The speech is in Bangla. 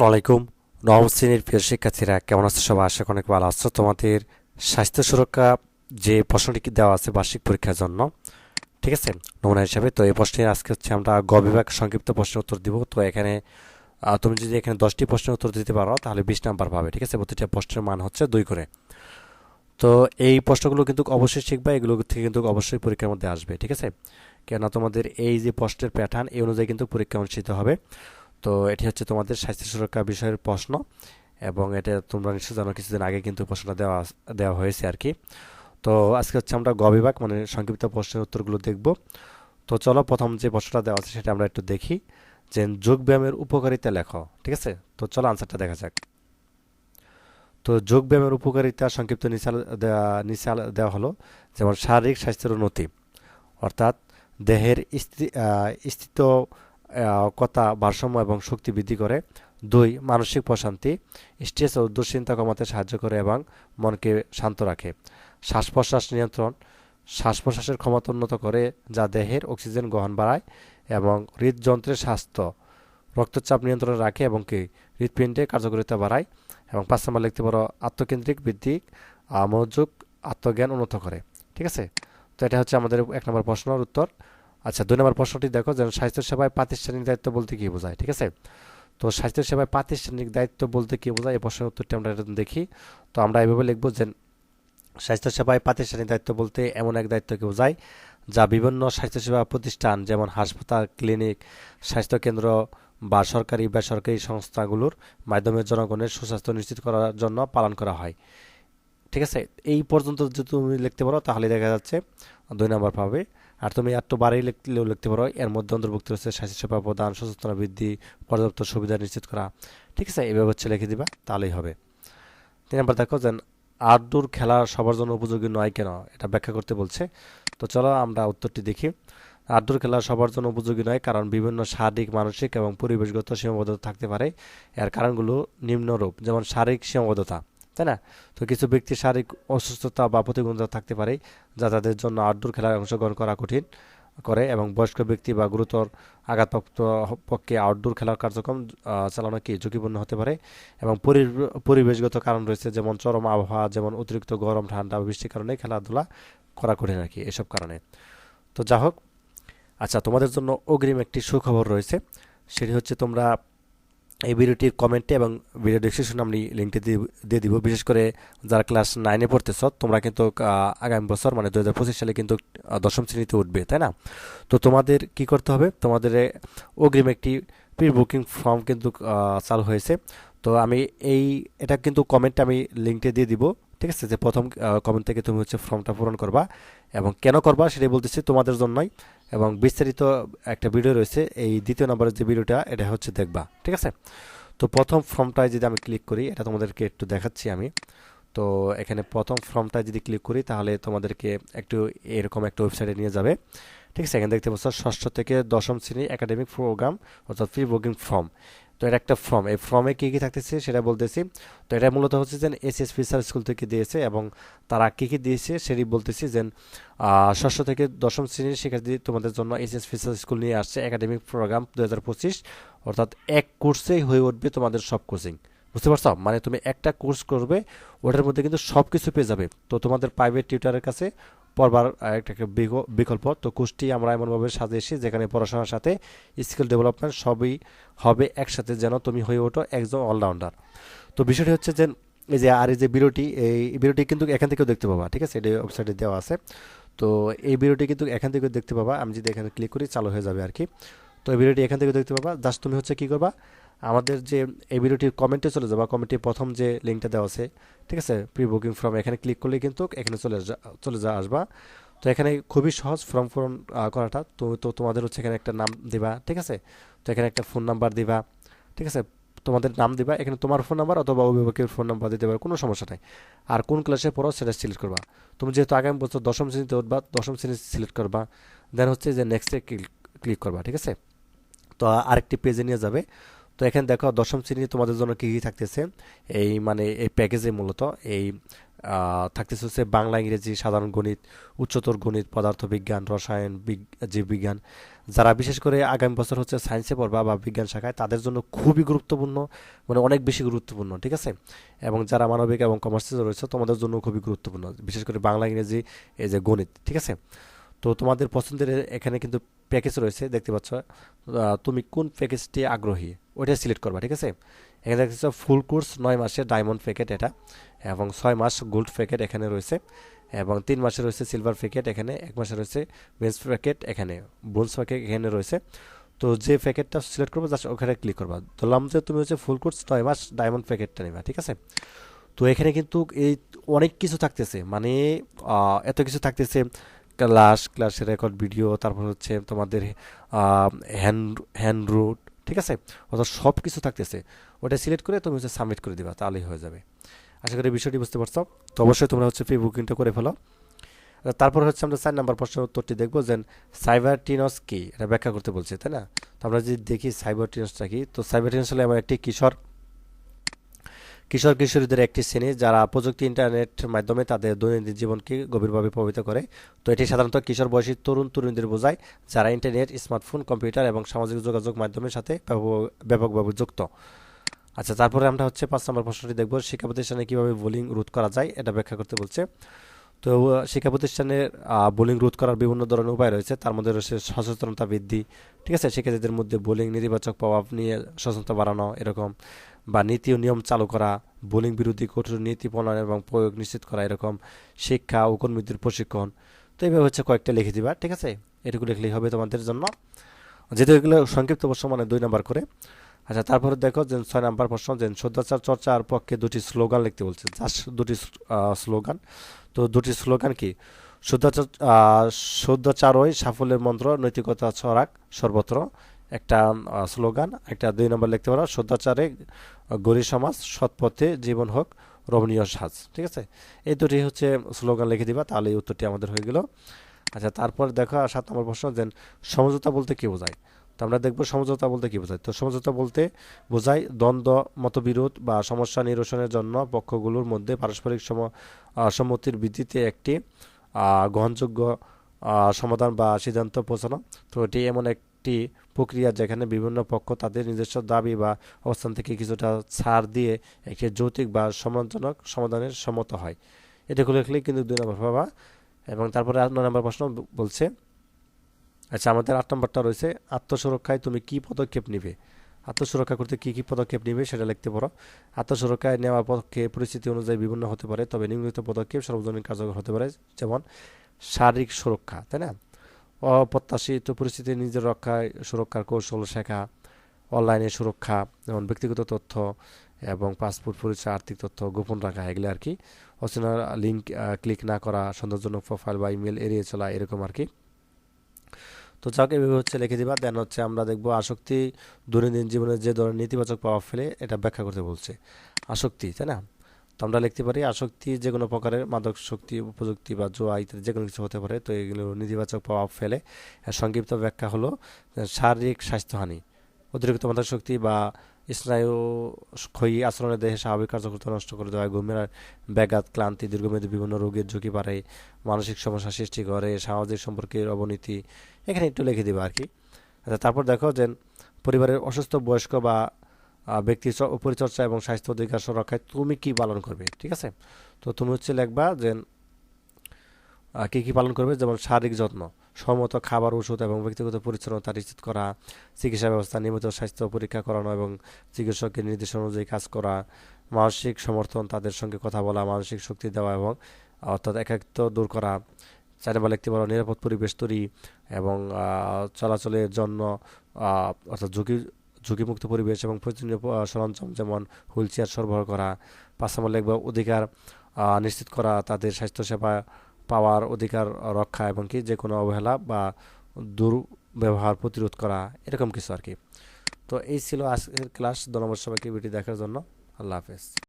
আসসালামু আলাইকুম। নবম শ্রেণির প্রিয় শিক্ষার্থীরা কেমন আছো সবাই? আশা অনেক ভালো আছো। তোমাদের স্বাস্থ্য সুরক্ষা যে প্রশ্নটি দেওয়া আছে বার্ষিক পরীক্ষার জন্য, ঠিক আছে? নমুনা হিসাবে। তো এই প্রশ্নের আজকে হচ্ছে আমরা গ বিভাগ সংক্ষিপ্ত প্রশ্নের উত্তর দিব। তো এখানে তুমি যদি এখানে দশটি প্রশ্নের উত্তর দিতে পারো, তাহলে বিশ নাম্বার পাবে, ঠিক আছে? প্রতিটা প্রশ্নের মান হচ্ছে দুই করে। তো এই প্রশ্নগুলো কিন্তু অবশ্যই শিখবা, এগুলো থেকে কিন্তু অবশ্যই পরীক্ষার মধ্যে আসবে, ঠিক আছে? কেননা তোমাদের এই যে প্রশ্নের প্যাটার্ন এই অনুযায়ী কিন্তু পরীক্ষা অনুষ্ঠিত হবে। তো এটি হচ্ছে তোমাদের স্বাস্থ্য সুরক্ষা বিষয়ের প্রশ্ন এবং এটা তোমরা নিশ্চয় জানো, কিছুদিন আগে কিন্তু প্রশ্নটা দেওয়া দেওয়া হয়েছে আর কি। তো আজকে হচ্ছে আমরা গ বিভাগ মানে সংক্ষিপ্ত প্রশ্নের উত্তরগুলো দেখব। তো চলো প্রথম যে প্রশ্নটা দেওয়া আছে সেটা আমরা একটু দেখি। যে যোগব্যায়ামের উপকারিতা লেখো, ঠিক আছে? তো চলো আনসারটা দেখা যাক। তো যোগব্যায়ামের উপকারিতা সংক্ষিপ্ত দেওয়া নিচাল দেওয়া হলো, যেমন শারীরিক স্বাস্থ্যের উন্নতি, অর্থাৎ দেহের স্থিত কথা, ভারসাম্য এবং শক্তি বৃদ্ধি করে। দুই, মানসিক প্রশান্তি। স্ট্রেস ও দুশ্চিন্তা কমাতে সাহায্য করে এবং মনকে শান্ত রাখে। শ্বাস প্রশ্বাস নিয়ন্ত্রণ। শ্বাস প্রশ্বাসের ক্ষমতা উন্নত করে যা দেহের অক্সিজেন গ্রহণ বাড়ায় এবং হৃদযন্ত্রের স্বাস্থ্য। রক্তচাপ নিয়ন্ত্রণে রাখে এবং কি? হৃদপিণ্ডে কার্যকারিতা বাড়ায় এবং পাঁচ নম্বর লিখতে পারো, আত্মকেন্দ্রিক বৃদ্ধি মনোযোগ, আত্মজ্ঞান উন্নত করে। ঠিক আছে? তো এটা হচ্ছে আমাদের এক নম্বর প্রশ্নের উত্তর। আচ্ছা দুই নম্বর প্রশ্নটি দেখো, যেন স্বাস্থ্য সেবায় প্রাতিষ্ঠানিক দায়িত্ব বলতে কি বোঝায়, ঠিক আছে? তো স্বাস্থ্য সেবায় প্রাতিষ্ঠানিক দায়িত্ব বলতে কি বোঝায়? এই প্রশ্নের উত্তরটি আমরা দেখি। তো আমরা এভাবে লিখব যে স্বাস্থ্য সেবায় প্রাতিষ্ঠানিক দায়িত্ব বলতে এমন এক দায়িত্বকে বোঝায়, যা বিভিন্ন স্বাস্থ্যসেবা প্রতিষ্ঠান, যেমন হাসপাতাল, ক্লিনিক স্বাস্থ্যকেন্দ্র বা সরকারি, বেসরকারি সংস্থাগুলোর মাধ্যমে জনগণের সুস্বাস্থ্য নিশ্চিত করার জন্য পালন করা হয়। ঠিক আছে? এই পর্যন্ত যদি তুমি লিখতে পারো, তাহলে দেখা যাচ্ছে দুই নম্বর পাবে আর তুমি একটু বাড়াই লিখলেও লিখতে পারো। এর মধ্যে অন্তর্ভুক্ত রয়েছে স্বাস্থ্যসেবা প্রদান, সচেতনতা বৃদ্ধি, পর্যাপ্ত সুবিধা নিশ্চিত করা। ঠিক আছে, এভাবে হচ্ছে লিখে দিবা, তাহলেই হবে। তিন নম্বর দেখো যে আউটডোর খেলা সবার জন্য উপযোগী নয় কেন? এটা ব্যাখ্যা করতে বলছে। তো চলো আমরা উত্তরটি দেখি। আউটডোর খেলা সবার জন্য উপযোগী নয় কারণ বিভিন্ন শারীরিক, মানসিক এবং পরিবেশগত সীমাবদ্ধতা থাকতে পারে। এর কারণগুলো নিম্নরূপ, যেমন শারীরিক সীমাবদ্ধতা। তাই না? তো কিছু ব্যক্তির শারীরিক অসুস্থতা বা প্রতিবন্ধতা থাকতে পারে, যা তাদের জন্য আউটডোর খেলায় অংশগ্রহণ করা কঠিন করে এবং বয়স্ক ব্যক্তি বা গুরুতর আঘাতপ্রাপ্ত পক্ষে আউটডোর খেলার কার্যক্রম চালানো কি ঝুঁকিপূর্ণ হতে পারে? এবং পরিবেশগত কারণ রয়েছে, যেমন চরম আবহাওয়া, যেমন অতিরিক্ত গরম, ঠান্ডা বৃষ্টির কারণে খেলাধুলা করা কঠিন আর কি এসব কারণে। তো যা হোক আচ্ছা তোমাদের জন্য অগ্রিম একটি সুখবর রয়েছে, সেটি হচ্ছে তোমরা এই ভিডিওটির কমেন্টে এবং ভিডিও ডিসক্রিপশনে আমি লিঙ্কটি দিয়ে দিব বিশেষ করে যারা ক্লাস নাইনে পড়তেছ, তোমরা কিন্তু আগামী বছর মানে দু হাজার পঁচিশ সালে কিন্তু দশম শ্রেণীতে উঠবে, তাই না? তো তোমাদের কি করতে হবে? তোমাদের অগ্রিম একটি প্রি বুকিং ফর্ম কিন্তু চালু হয়েছে। তো আমি এই, এটা কিন্তু কমেন্টে আমি লিঙ্কটি দিয়ে দিব। ঠিক আছে? যে প্রথম কমেন্ট থেকে তুমি হচ্ছে ফর্মটা পূরণ করবা এবং কেন করবা সেটাই বলতেছি তোমাদের জন্যই এবং বিস্তারিত একটা ভিডিও রয়েছে। এই দ্বিতীয় নম্বরের যে ভিডিওটা এটা হচ্ছে দেখবা, ঠিক আছে? তো প্রথম ফর্মটায় যদি আমি ক্লিক করি, এটা তোমাদেরকে একটু দেখাচ্ছি আমি। তো এখানে প্রথম ফর্মটায় যদি ক্লিক করি, তাহলে তোমাদেরকে একটু এরকম একটা ওয়েবসাইটে নিয়ে যাবে। ঠিক আছে? এখানে দেখতে পাচ্ছ, ষষ্ঠ থেকে দশম শ্রেণি একাডেমিক প্রোগ্রাম অর্থাৎ ফ্রি বুকিং ফর্ম তো এটা একটা ফর্ম এই ফর্মে কী কী থাকতেছে সেটা বলতেছি। তো এটা মূলত হচ্ছে যে এসএস ফিসার স্কুল থেকে দিয়েছে এবং তারা কী কী দিয়েছে সেটি বলতেছি যে ষষ্ঠ থেকে দশম শ্রেণির শিক্ষার্থী তোমাদের জন্য এসএস ফিসার স্কুল নিয়ে আসছে একাডেমিক প্রোগ্রাম দু হাজার পঁচিশ। অর্থাৎ এক কোর্সেই হয়ে উঠবে তোমাদের সব কোচিং বুঝতে পারছ? মানে তুমি একটা কোর্স করবে, ওটার মধ্যে কিন্তু সব কিছু পেয়ে যাবে। তো তোমাদের প্রাইভেট টিউটারের কাছে পড়বার একটা বিকল্প। তো কোর্সটি আমরা এমনভাবে সাজিয়েছি যেখানে পড়াশোনার সাথে স্কিল ডেভেলপমেন্ট সবই হবে একসাথে যেন তুমি হয়ে ওঠো একজন অলরাউন্ডার। তো বিষয়টি হচ্ছে যে, এই যে, আর এই যে বিরোটি এই বিরোটি কিন্তু এখান থেকেও দেখতে পাবা, ঠিক আছে? এটা ওয়েবসাইটে দেওয়া আছে। তো এই বিরোটি কিন্তু এখান থেকে দেখতে পাবা। আমি যদি এখানে ক্লিক করি, চালু হয়ে যাবে আর কি। তো এই ভিডিওটি এখান থেকে দেখতে পাবা। জাস্ট তুমি হচ্ছে কি করবা? আমাদের যে এই ভিডিওটির কমেন্টে চলে যাবা। কমেন্টের প্রথম যে লিঙ্কটা দেওয়া আছে ঠিক আছে? প্রি বুকিং ফর্ম এখানে ক্লিক করলে কিন্তু এখানে চলে চলে যা আসবা। তো এখানে খুবই সহজ ফর্ম আহ, করাটা। তো তো তোমাদের হচ্ছে এখানে একটা নাম দিবা ঠিক আছে? তো এখানে একটা ফোন নাম্বার দিবা ঠিক আছে? তোমাদের নাম দিবা। এখানে তোমার ফোন নাম্বার অথবা অভিভাবকের ফোন নাম্বার দিতে পারো কোনো সমস্যা নাই। আর কোন ক্লাসে পড়ো সেটা সিলেক্ট করবা। তুমি যেহেতু আগামী বছর দশম শ্রেণীতে উঠবা দশম শ্রেণি সিলেক্ট করবা। দেন হচ্ছে যে নেক্সটে ক্লিক করবা ঠিক আছে? তো আরেকটি পেজে নিয়ে যাবে। তো এখানে দেখো দশম শ্রেণি তোমাদের জন্য কী কী থাকতেছে? এই মানে এই প্যাকেজে মূলত এই থাকতেছে হচ্ছে বাংলা, ইংরেজি, সাধারণ গণিত, উচ্চতর গণিত, পদার্থবিজ্ঞান, রসায়ন জীববিজ্ঞান। যারা বিশেষ করে আগামী বছর হচ্ছে সায়েন্সে পড়বা বা বিজ্ঞান শাখায়, তাদের জন্য খুবই গুরুত্বপূর্ণ মানে অনেক বেশি গুরুত্বপূর্ণ, ঠিক আছে? এবং যারা মানবিক এবং কমার্সে রয়েছে, তোমাদের জন্য খুবই গুরুত্বপূর্ণ, বিশেষ করে বাংলা, ইংরেজি, এই যে গণিত, ঠিক আছে? তো তোমাদের পছন্দের এখানে কিন্তু প্যাকেজ রয়েছে, দেখতে পাচ্ছ। তুমি কোন প্যাকেজটি আগ্রহী, ওইটা সিলেক্ট করবা, ঠিক আছে? এখানে দেখতেছ ফুল কোর্স নয় মাসের ডায়মন্ড প্যাকেট এটা, এবং ছয় মাস গোল্ড প্যাকেট এখানে রয়েছে, এবং তিন মাসে রয়েছে সিলভার প্যাকেট এখানে, এক মাসে রয়েছে বেঞ্চ প্যাকেট এখানে বোনস প্যাকেট এখানে রয়েছে। তো যে প্যাকেটটা সিলেক্ট করব জাস্ট ওখানে ক্লিক করবা। ধরলাম যে তুমি হচ্ছে ফুল কোর্স নয় মাস ডায়মন্ড প্যাকেটটা নেবা, ঠিক আছে? তো এখানে কিন্তু এই অনেক কিছু থাকতেছে মানে এত কিছু থাকতেছে ক্লাস ক্লাসের রেকর্ড ভিডিও তারপর হচ্ছে তোমাদের হ্যান্ড হ্যান্ড রুট ঠিক আছে? অর্থাৎ সব কিছু থাকতেছে। ওটা সিলেক্ট করে তুমি হচ্ছে সাবমিট করে দিবা, তাহলেই হয়ে যাবে। আশা করি বিষয়টি বুঝতে পারছ? তো অবশ্যই তোমরা হচ্ছে ফ্রি বুকিংটা করে ফেলো। আর তারপর হচ্ছে আমরা চার নাম্বার প্রশ্নের উত্তরটি দেখব যে সাইবার টিনস কি? এটা ব্যাখ্যা করতে বলছে, তাই না? তো আমরা যদি দেখি সাইবার টিনসটা কি? তো সাইবার টিনস হলো এমন একটি কিশোর। কিশোর কিশোরীদের একটি শ্রেণি যারা প্রযুক্তি ইন্টারনেট মাধ্যমে তাদের দৈনন্দিন জীবনকে গভীরভাবে প্রভাবিত করে। তো এটি সাধারণত কিশোর বয়সী তরুণ তরুণীদের বোঝায়, যারা ইন্টারনেট, স্মার্টফোন, কম্পিউটার এবং সামাজিক যোগাযোগ মাধ্যমের সাথে ব্যাপক- ব্যাপকভাবে যুক্ত। আচ্ছা তারপরে আমরা হচ্ছে পাঁচ নম্বর প্রশ্নটি দেখব, শিক্ষা প্রতিষ্ঠানে কীভাবে বোলিং রোধ করা যায় এটা ব্যাখ্যা করতে বলছে। তো শিক্ষা প্রতিষ্ঠানে বোলিং রোধ করার বিভিন্ন ধরনের উপায় রয়েছে, তার মধ্যে রয়েছে সচেতনতা বৃদ্ধি, ঠিক আছে? শিক্ষার্থীদের মধ্যে বোলিং নেতিবাচক প্রভাব নিয়ে সচেতনতা বাড়ানো, এরকম। বা নীতি ও নিয়ম চালু করা, বোলিং বিরোধী কঠোর নীতি প্রণয়ন এবং প্রয়োগ নিশ্চিত করা এরকম শিক্ষা ও কর্মীদের প্রশিক্ষণ। তো এইভাবে হচ্ছে কয়েকটা লিখে দিবা, ঠিক আছে? এটুকু লিখলেই হবে তোমাদের জন্য। যেহেতু এগুলো সংক্ষিপ্ত প্রশ্ন মানে দুই নাম্বার করে। আচ্ছা তারপরে দেখো যে ছয় নাম্বার প্রশ্ন, যে সদাচার চর্চার পক্ষে দুটি স্লোগান লিখতে বলছে। জাস্ট দুটি স্লোগান। তো দুটি স্লোগান কি? শুদ্ধাচার শুদ্ধাচারই সাফল্যের মন্ত্র, নৈতিকতা ছড়াক সর্বত্র। একটা স্লোগান, একটা দুই নম্বর লিখতে পারো শুদ্ধাচারে গরি সমাজ, সৎপথে জীবন হোক, রমণীয় সাজ। ঠিক আছে? এই দুটি হচ্ছে স্লোগান লিখে দিবা, তাহলে উত্তরটি আমাদের হয়ে গেল। আচ্ছা তারপর দেখো সাত নম্বর প্রশ্ন যে সমঝোতা বলতে কি বোঝায়? তো আমরা দেখব সমঝোতা বলতে কি বোঝায়? তো সমঝোতা বলতে বোঝায় দ্বন্দ্ব, মতবিরোধ বা সমস্যা নিরসনের জন্য পক্ষগুলোর মধ্যে পারস্পরিক সম সম্মতির ভিত্তিতে একটি গ্রহণযোগ্য সমাধান বা সিদ্ধান্ত পৌঁছানো। তো এটি এমন একটি প্রক্রিয়া যেখানে বিভিন্ন পক্ষ তাদের নিজস্ব দাবি বা অবস্থান থেকে কিছুটা ছাড় দিয়ে একটি যৌতিক বা সম্মানজনক সমাধানের সম্মত হয়। এটুকু লিখলেই কিন্তু দুই নম্বর পাবা এবং তারপরে আট নম্বর প্রশ্ন বলছে আচ্ছা আমাদের আট নম্বরটা রয়েছে, আত্মসুরক্ষায় তুমি কি পদক্ষেপ নিবে? আত্মসুরক্ষা করতে কি কি পদক্ষেপ নিবে সেটা লিখতে পারো। আত্মসুরক্ষায় নেওয়া পক্ষে পরিস্থিতি অনুযায়ী বিভিন্ন হতে পারে, তবে নিম্নলিখিত পদক্ষেপ সর্বজনীন কার্যকর হতে পারে, যেমন শারীরিক সুরক্ষা, তাই না? অপ্রত্যাশিত পরিস্থিতি নিজের রক্ষায় সুরক্ষার কৌশল শেখা, অনলাইনে সুরক্ষা যেমন ব্যক্তিগত তথ্য এবং পাসপোর্ট পরিচয়, আর্থিক তথ্য গোপন রাখা, এগুলো আর কি। অচেনা লিঙ্ক ক্লিক না করা, সন্দেহজনক প্রোফাইল বা ইমেল এড়িয়ে চলা, এরকম আর কি। তো যাক, এভাবে হচ্ছে লিখে দিবা। দেন হচ্ছে আমরা দেখব আসক্তি দৈনন্দিন জীবনে যে ধরনের নেতিবাচক প্রভাব ফেলে, এটা ব্যাখ্যা করতে বলছে। আসক্তি, তাই না? তো আমরা লিখতে পারি, আসক্তি যে কোনো প্রকারের, মাদক শক্তি প্রযুক্তি বা জোয়া ইত্যাদি যে কোনো কিছু হতে পারে। তো এগুলো নেতিবাচক প্রভাব ফেলে। সংক্ষিপ্ত ব্যাখ্যা হলো শারীরিক স্বাস্থ্যহানি, অতিরিক্ত মাদক শক্তি বা স্নায়ু ক্ষয়ী আচরণে দেহে স্বাভাবিক কার্যকরতা নষ্ট করে দেওয়া ঘুমের ব্যাঘাত, ক্লান্তি, দীর্ঘমেয়াদী বিভিন্ন রোগের ঝুঁকি বাড়ে মানসিক সমস্যা সৃষ্টি করে, সামাজিক সম্পর্কের অবনতি। এখানে একটু লিখে দিবা আর কি। আচ্ছা তারপর দেখো যে পরিবারের অসুস্থ, বয়স্ক বা চ- পরিচর্যা এবং স্বাস্থ্য অধিকার সুরক্ষায় তুমি কি পালন করবে, ঠিক আছে? তো তুমি হচ্ছে লিখবা যে কি কি পালন করবে? যেমন শারীরিক যত্ন সমত খাবার, ওষুধ এবং ব্যক্তিগত পরিচ্ছন্নতা নিশ্চিত করা, চিকিৎসা ব্যবস্থা, নিয়মিত স্বাস্থ্য পরীক্ষা করানো এবং চিকিৎসকের নির্দেশনা অনুযায়ী কাজ করা, মানসিক সমর্থন তাদের সঙ্গে কথা বলা, মানসিক শক্তি দেওয়া এবং, অর্থাৎ একাকিত্ব দূর করা চাইলে লিখতে পারো নিরাপদ পরিবেশ তৈরি এবং চলাচলের জন্য অর্থাৎ ঝুঁকি ঝুঁকিমুক্ত পরিবেশ এবং প্রয়োজনীয় সরঞ্জাম যেমন হুইল চেয়ার সরবরাহ করা পাঁচ নম্বর লিখবা অধিকার নিশ্চিত করা, তাদের স্বাস্থ্যসেবা পাওয়ার অধিকার রক্ষা এবং কি যে কোনো অবহেলা বা দুর্ব্যবহার প্রতিরোধ করা, এরকম কিছু আর কি। তো এই ছিল আজকের ক্লাস। ধন্যবাদ সবাইকে ভিডিও দেখার জন্য। আল্লাহ হাফেজ।